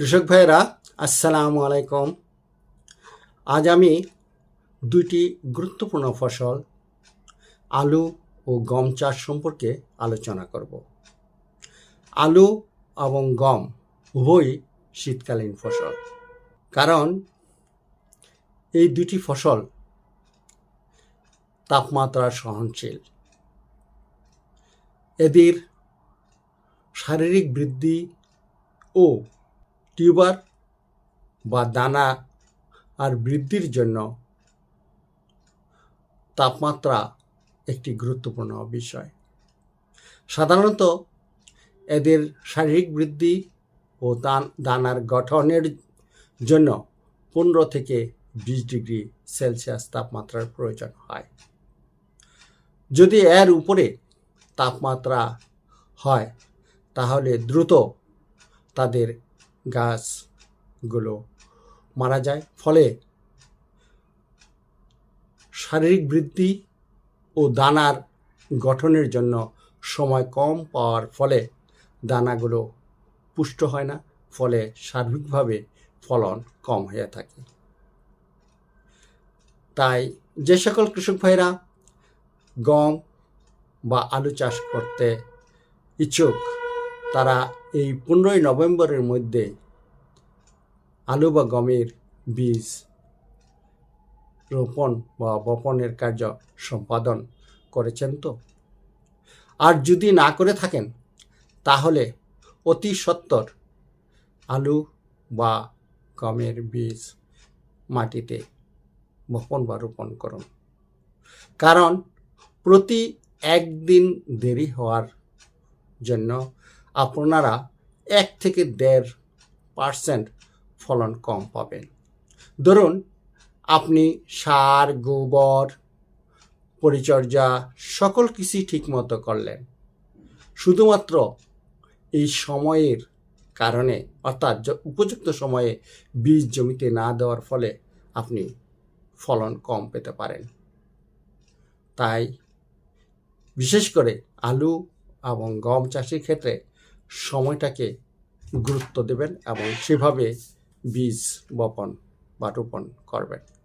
কৃষক ভাইয়েরা, আসসালামু আলাইকুম। আজ আমি দুইটি গুরুত্বপূর্ণ ফসল, আলু ও গম চাষ সম্পর্কে আলোচনা করব। আলু এবং গম উভয়ই শীতকালীন ফসল। কারণ এই দুটি ফসল তাপমাত্রা সহনশীল। এদের শারীরিক বৃদ্ধি ও টিউবার বা দানা আর বৃদ্ধির জন্য তাপমাত্রা একটি গুরুত্বপূর্ণ বিষয়। সাধারণত এদের শারীরিক বৃদ্ধি ও দান, দানার গঠনের জন্য পনেরো থেকে বিশ ডিগ্রি সেলসিয়াস তাপমাত্রার প্রয়োজন হয়। যদি এর উপরে তাপমাত্রা হয়, তাহলে দ্রুত তাদের গাছগুলো মারা যায়। ফলে শারীরিক বৃদ্ধি ও দানার গঠনের জন্য সময় কম পাওয়ার ফলে দানাগুলো পুষ্ট হয় না, ফলে সার্বিকভাবে ফলন কম হয়ে থাকে। তাই যে সকল কৃষক ভাইরা গম বা আলু চাষ করতে ইচ্ছুক তারা এই পনেরোই নভেম্বরের মধ্যে আলু বা গমের বীজ রোপণ বা বপনের কার্য সম্পাদন করেছেন তো? আর যদি না করে থাকেন, তাহলে অতি সত্বর আলু বা গমের বীজ মাটিতে বপন বা রোপণ করুন। কারণ প্রতি একদিন দেরি হওয়ার জন্য আপনারা এক থেকে দেড় পার্সেন্ট ফলন কম পাবেন। ধরুন, আপনি সার, গোবর, পরিচর্যা সকল কিছুই ঠিকমতো করলেন। শুধুমাত্র এই সময়ের কারণে, অর্থাৎ উপযুক্ত সময়ে বীজ জমিতে না দেওয়ার ফলে আপনি ফলন কম পেতে পারেন। তাই, বিশেষ করে আলু এবং গম চাষের ক্ষেত্রে সময়টাকে গুরুত্ব দেবেন এবং সেভাবে বীজ বপন বা রোপণ করবেন।